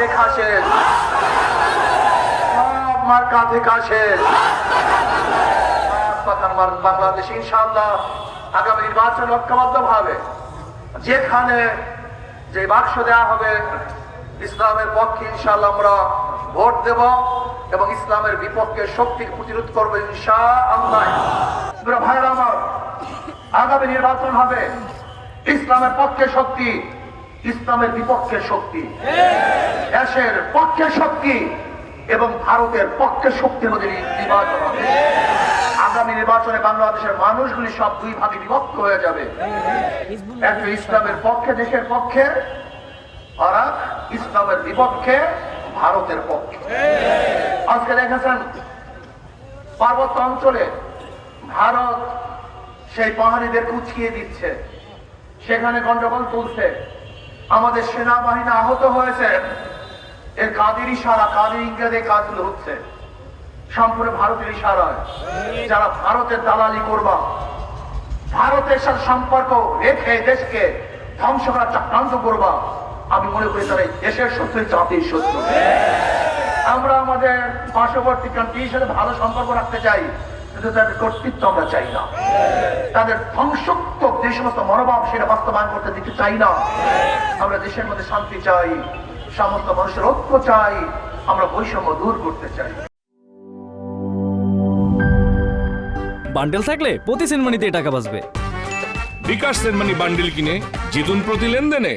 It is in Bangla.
দেখা শেষ সব মার্কা দেখা বাংলাদেশ, ইনশাআল্লাহ আগামী নির্বাচন ঐক্যবদ্ধ ভাবে যেখানে যে বাক্স দেওয়া হবে, ইসলামের পক্ষে ইনশাআল্লাহ আমরা ভোট দেব এবং ইসলামের বিপক্ষে শক্তি প্রতিরোধ করব ইনশা আল্লাহ ভাইরা আমার, আগামী নির্বাচন হবে। ইসলামের পক্ষে শক্তি ইসলামের বিপক্ষে শক্তি। দেশের পক্ষে শক্তি এবং ভারতের পক্ষে শক্তির মধ্যে নির্বাচন হবে। আগামী নির্বাচনে বাংলাদেশের মানুষগুলি সব দুই ভাগে বিভক্ত হয়ে যাবে। একটা ইসলামের পক্ষে, দেশের পক্ষে, আর ইসলামের বিপক্ষে, ভারতের পক্ষে। আজকে দেখেছেন, পার্বত্য অঞ্চলে ভারত সেই পাহাড়িদের উঠিয়ে দিচ্ছে। সেখানে গন্ডগোল তুলছে। আমাদের সেনাবাহিনী আহত হয়েছে। এর কাদের ইশারা, কাদের ইংরেজি কাজগুলো হচ্ছে? সম্পূর্ণ ভারতের ইশারায় যারা ভারতের দালালি করবা, ভারতের সাথে সম্পর্ক রেখে দেশকে ধ্বংস করার চক্রান্ত করবা, আমি মনে করি তারা দেশের শত্রু জাতির শত্রু। আমরা আমাদের পার্শ্ববর্তী কান্ট্রির সাথে ভালো সম্পর্ক রাখতে চাই। কিন্তু তাদের কর্তৃত্ব আমরা চাই না। তাদের ধ্বংসাত্মক যে সমস্ত মনোভাব সেটা বাস্তবায়ন করতে দিতে চাই না। আমরা দেশের মধ্যে শান্তি চাই সমস্ত মানুষের ঐক্য চাই আমরা বৈষম্য দূর করতে চাই। বান্ডেল থাকলে প্রতি সেনমানিতে টাকা বাঁচবে। বিকাশ সেনমানি বান্ডিল কিনে জিতুন প্রতি লেনদেনে।